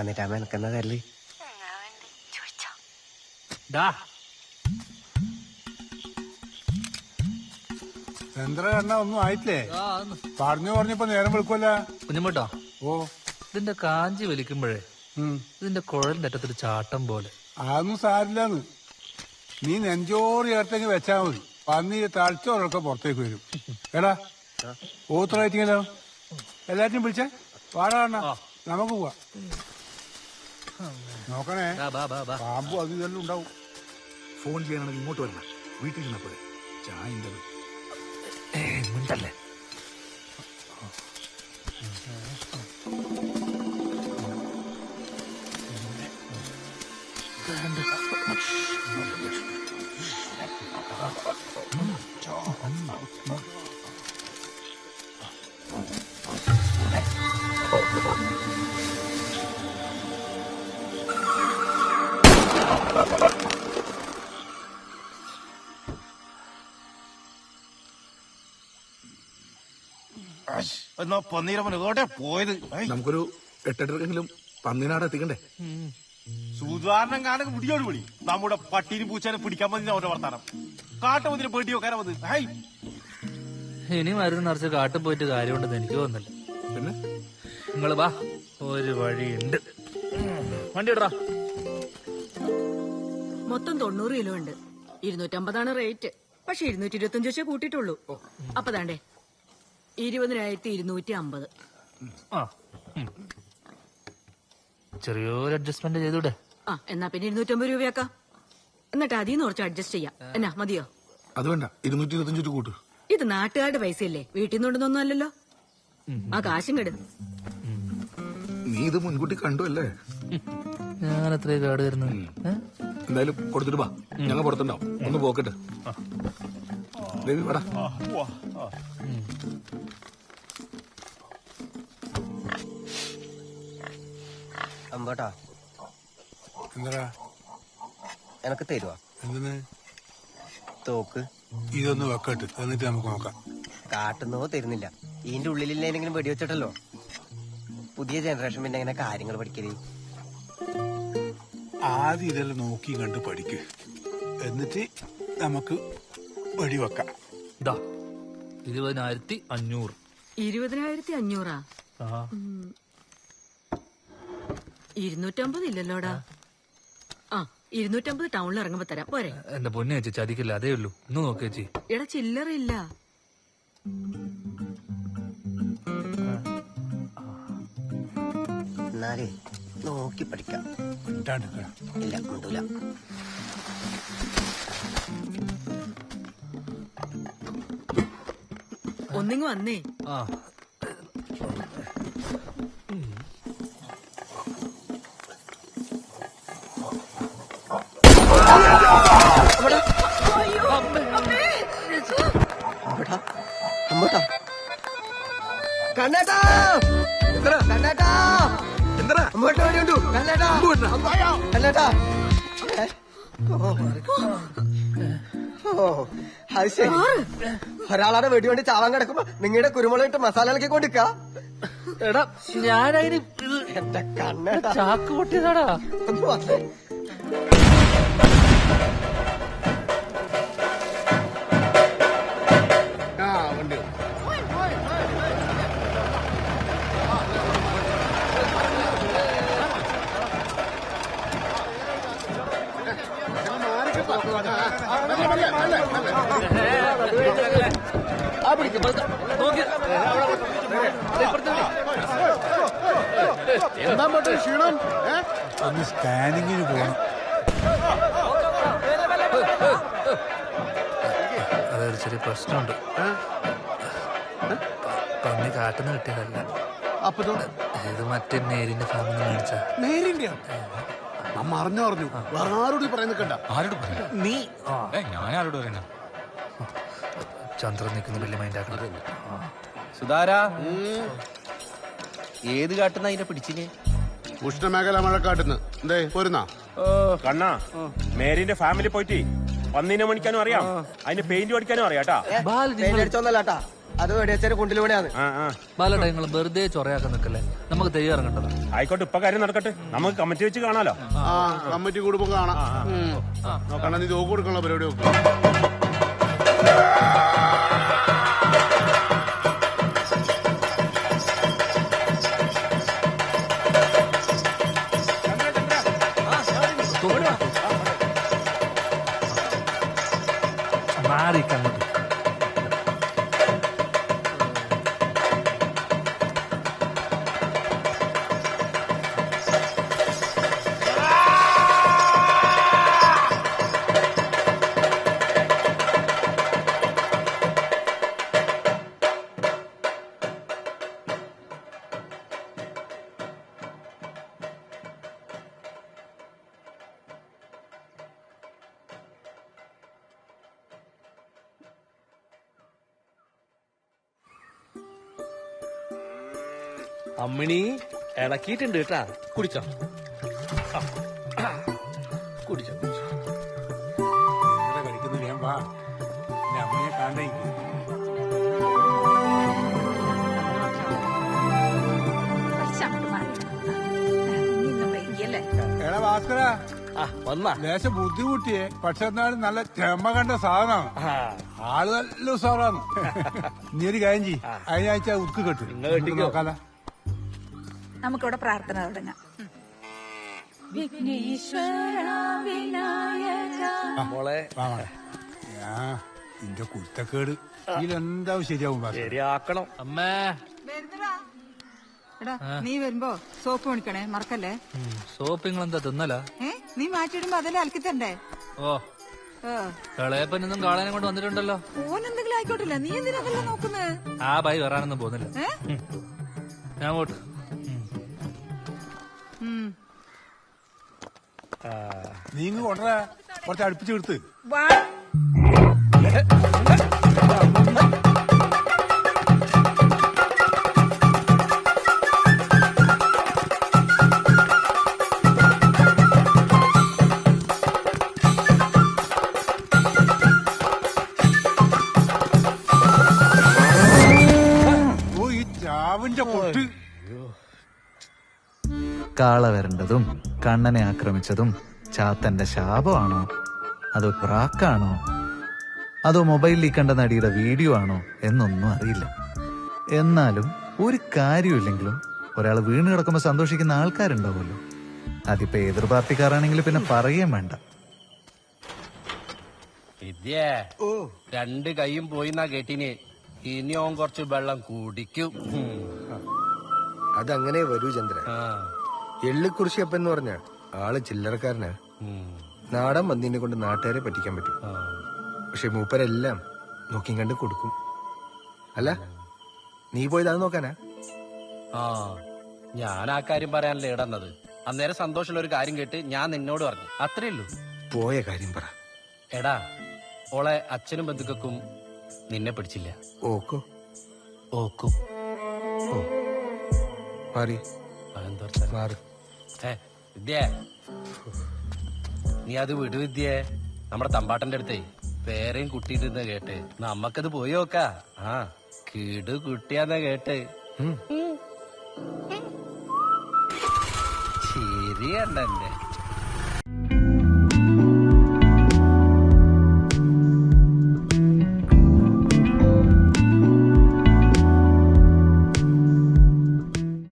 പതിനെട്ടാമ എനക്കെന്നാ തരൽ ഒന്നും ആയിട്ടില്ലേ. പറഞ്ഞു പറഞ്ഞപ്പോ നേരം വിളിക്കുമല്ല കുഞ്ഞമ്മട്ടോ ഓ. ഇതിന്റെ കാഞ്ചി വലിക്കുമ്പോഴേ. ഇതിന്റെ കുഴലിന്റെ അറ്റത്തൊരു ചാട്ടം പോലെ. അതൊന്നും സാരില്ലാന്ന്. നീ നെഞ്ചോറ് ചേർത്തെങ്കിൽ വെച്ചാ മതി. പന്നി തളിച്ചോറൊക്കെ പുറത്തേക്ക് വരും. എടാ ഓത്തറായിട്ടിങ്ങലോ എല്ലാറ്റിനും വിളിച്ചേ. വാടാ അണ്ണ നമുക്ക് പോവാ. നോക്കണേ. ബാ, ബാ, ബാ, ബാ. പാമ്പും അത് ഇതെല്ലാം ഉണ്ടാവും. ഫോൺ ചെയ്യണമെങ്കിൽ ഇങ്ങോട്ട് വരണം. വീട്ടിൽ ഇരുന്നപ്പോഴേ ചായ ഉണ്ടത് മിണ്ടല്ലേ? എന്നാ പന്നീരമ്മൻ ഇതോടെ പോയത്. നമുക്കൊരു എട്ടെട്ടർക്കെങ്കിലും പന്നിനാട് എത്തിക്കണ്ടേ? സുധാരണം കാണുക പിടിയോട് വിളി. നമ്മുടെ പട്ടീനും പൂച്ചാനെ പിടിക്കാൻ മതി അവരുടെ വർത്താനം. കാട്ടുമതിന് പേടി വെക്കാൻ മതി ഹൈ ഇനി മരുന്ന് നിറച്ച് കാട്ടിൽ പോയിട്ട് കാര്യമുണ്ടെന്ന് എനിക്ക് തോന്നില്ല പിന്നെ? നിങ്ങൾ വാ ഒരു വഴിയുണ്ട്. വണ്ടി ഇടറാ മൊത്തം തൊണ്ണൂറ് കിലോ ഉണ്ട്. ഇരുന്നൂറ്റമ്പതാണ് റേറ്റ്. പക്ഷെ ഇരുന്നൂറ്റി ഇരുപത്തഞ്ച് വെച്ചേ കൂട്ടിട്ടുള്ളൂ അപ്പൊ താണ്ടേ ഇരുപതിനായിരത്തി ഇരുന്നൂറ്റി അമ്പത് ആ ചെറിയൊരു അഡ്ജസ്റ്റ്മെന്റ് ചെയ്തൂടെ? ആ എന്നാ പിന്നെ ഇരുന്നൂറ്റമ്പത് രൂപയാക്കാം. എന്നിട്ട് അതിൽ നിന്ന് കുറച്ച് അഡ്ജസ്റ്റ് ചെയ്യാം. എന്നാ മതിയോ? അത് വേണ്ട. ഇരുന്നൂറ്റി കൂട്ട്. ഇത് നാട്ടുകാരുടെ പൈസയല്ലേ? വീട്ടിൽ നിന്നുണ്ടെന്നൊന്നും അല്ലല്ലോ ആ കാശും കെടു. നീ ഇത് മുൻകൂട്ടി കണ്ടു അല്ലേ? ഞാൻ അത്രയും കാട് തരുന്നത്? ഏ? എന്തായാലും കൊടുത്തിട്ട് വാ. ഞങ്ങൾ പുറത്തുണ്ടാവും. ഒന്ന് പോക്കട്ട്. ദേവി വട. അമ്പോട്ടാ. എന്താ എനക്ക് തരുവാ. എന്തിന്? തോക്ക്. ഇതൊന്ന് വെക്കട്ട്. എന്നിട്ട് നമുക്ക് നോക്കാം. കാട്ടുന്നോ തരുന്നില്ല. ഇതിന്റെ ഉള്ളിലില്ലെങ്കിലും വെടിവെച്ചിട്ടല്ലോ. പുതിയ ജനറേഷൻ പിന്നെ എങ്ങനെ കാര്യങ്ങൾ പഠിക്കൽ? ആദ്യം ഇതെല്ലാം നോക്കി കണ്ട് പഠിക്ക്. എന്നിട്ട് നമുക്ക് വെടിവെക്കാം. ഇതാ ഇരുപതിനായിരത്തി അഞ്ഞൂറ് ഇരുപതിനായിരത്തി അഞ്ഞൂറാ ആ ഇരുന്നൂറ്റമ്പത് ഇല്ലല്ലോടാ. ആ. ഇരുന്നൂറ്റമ്പത് ടൗണിൽ ഇറങ്ങുമ്പോ തരാം. പോരെ. എന്റെ പൊന്നെ ചേച്ചി ചതിക്കില്ല. അതേ ഉള്ളൂ. ഇന്ന് നോക്കി ചേച്ചി. എടാ ചില്ലറില്ല എന്നാലേ നോക്കി പഠിക്കാം. ഇല്ല കൊണ്ടൂല ഒന്നിങ്ങ് വന്നേ. ആ. കണ്ണേട്ടാ കണ്ണേട്ടാ! ഓ, അത് ശരി. ഒരാളാടെ വെടി വേണ്ടി ചാവാൻ കിടക്കുമ്പോ നിങ്ങളുടെ കുരുമുളക് ഇട്ട് മസാല ഇളക്കി കൊണ്ടിക്ക. എടാ. ഞാനതിന് എന്റെ കണ്ണ ചാക്ക് പൊട്ടിയതാടാ. ഒന്ന് വന്നേ. ഒന്ന് സ്കാനിങ്ങിന് പോകണം അതൊരു ചെറിയ പ്രശ്നമുണ്ട് പന്നി കാട്ടുന്ന കിട്ടിയതല്ല അപ്പൊ ഇത് മറ്റേ നേരിന്റെ ഫാമിൽ മേടിച്ച. നേരിന്റെ അമ്മ അറിഞ്ഞു അറിഞ്ഞു? വേറെ ആരോട് പറയാൻ നിൽക്കണ്ട ആരോട് നീ ഞാൻ ആരോട് പറയുന്ന ചന്ദ്രൻ നിൽക്കുന്ന വലിയ മൈൻഡാക്കണം സുധാര. ഏത് കാട്ടുന്ന അതിനെ പിടിച്ചിന്? ഉഷ്ണമേഖല മഴക്കാട്ടുന്ന്. എന്തേ പോരുന്നാ. കണ്ണാ മേരിന്റെ ഫാമിലി പോയിട്ട് പന്നീനെ മണിക്കാനും അറിയാം. അതിന് പെയിന്റ് പഠിക്കാനും അറിയാട്ടാ പെയിന്റ് അടിച്ചോന്നല്ലാട്ടാ അത് വെടിവെച്ചാൽ കുണ്ടിലൂടെയാണ്. ബാലട്ട നിങ്ങൾ വെറുതെ ചൊറയാക്കാൻ നിൽക്കല്ലേ? നമുക്ക് തെയ്യം ഇറങ്ങണ്ടല്ലോ ആയിക്കോട്ടെ ഇപ്പൊ കാര്യം നടക്കട്ടെ. നമുക്ക് കമ്മിറ്റി വെച്ച് കാണാലോ. കമ്മിറ്റി കൂടുമ്പോ കാണാം. നോക്കണ നീ തോക്ക് കൊടുക്കണ പരിപാടി നോക്കും അമ്മിണി ഇളക്കിയിട്ടുണ്ട് കേട്ടാ. കുടിച്ചോ. കുടിച്ചോ കുടിച്ചോ. കളിക്കുന്നു ഞാൻ വാ. എന്റെ അമ്മയെ കാണേ എടാ ഭാസ്കര ലേശം ബുദ്ധിമുട്ടിയേ. പക്ഷെ എന്നാലും നല്ല ചെമ്മ കണ്ട സാധനമാണ്. ആൾ നല്ല ഉസാറാണ് നീ ഒരു കാര്യം ചെയ്യ്. അതിനാഴ്ച ഉക്ക് കെട്ടു. നോക്കാല നമുക്കിവിടെ പ്രാർത്ഥന തുടങ്ങാം. മോളെ. നിന്റെ കുരുത്തക്കേട്. ഇതിലെന്താവും ശരിയാവും ശരിയാക്കണം. അമ്മേ. എടാ നീ വരുമ്പോ സോപ്പ് മേടിക്കണേ മറക്കല്ലേ? സോപ്പ് നിങ്ങൾ എന്താ തിന്നല നീ മാറ്റിയിടുമ്പോ അതെല്ലാം അലക്കി തരണ്ടേ? ഓ. ഏ, ഇളയപ്പനൊന്നും കാളനെ കൊണ്ട് വന്നിട്ടുണ്ടല്ലോ. ഓൻ എന്തെങ്കിലും ആയിക്കോട്ടില്ല നീ എന്തിനാ നോക്കുന്നത് ആ ബൈ വരാനൊന്നും പോകുന്നില്ല. ഞാൻ അങ്ങോട്ട്. ഉം. നീ ഇങ്ങ് കൊണ്ടുവരാ. കുറച്ച് അടുപ്പിച്ച് കാള വരണ്ടതും കണ്ണനെ ആക്രമിച്ചതും ചാത്തന്റെ ശാപമാണോ അതോ പ്രാക്കാണോ? അതോ മൊബൈലിൽ കണ്ട നടിയുടെ വീഡിയോ ആണോ എന്നൊന്നും അറിയില്ല. എന്നാലും ഒരു കാര്യമില്ലെങ്കിലും ഒരാൾ വീണ് കിടക്കുമ്പോൾ സന്തോഷിക്കുന്ന ആൾക്കാരുണ്ടാവുമല്ലോ. അതിപ്പോ എതിർ പാർട്ടിക്കാരാണെങ്കിൽ പിന്നെ പറയുകയും വേണ്ട. വിദ്യേ രണ്ട് കൈയും പോയി കേട്ടിന്. ഇനി ഓൻ കുറച്ച് വെള്ളം കുടിക്കും. അതങ്ങനെ വരൂ ചന്ദ്ര ആ. എള്ളിക്കുറിശിയപ്പൻ എന്ന് പറഞ്ഞ ആൾ ചില്ലറക്കാരനാ. നാടൻ വന്നിനെ കൊണ്ട് നാട്ടുകാരെ പറ്റിക്കാൻ പറ്റും. പക്ഷെ മൂപ്പരെല്ലാം നോക്കിയും കണ്ട് കൊടുക്കും. അല്ല നീ പോയത് അത് നോക്കാനാ? ആ ഞാൻ ആ കാര്യം പറയാനല്ലേ ഇടന്നത്. അന്നേരം സന്തോഷമുള്ള ഒരു കാര്യം കേട്ട് ഞാൻ നിന്നോട് പറഞ്ഞു. അത്രേ ഉള്ളൂ പോയ കാര്യം പറ. എടാ ഓളെ അച്ഛനും ബന്ധുക്കൾക്കും നിന്നെ പിടിച്ചില്ല. ഓക്കോ? ഓക്കോ. മാറി. വെച്ചാ? മാറി. ഏ വിദ്യേ. നീ അത് വിട് വിദ്യേ. നമ്മുടെ തമ്പാട്ടന്റെ അടുത്തേ പേരെയും കുട്ടിയിട്ടിരുന്ന കേട്ട്. നമ്മക്കത് പോയി നോക്കാ. ആ കിടു കുട്ടിയാന്ന കേട്ട്. ശരിയല്ലേ ശരിയണ്ടെന്റെ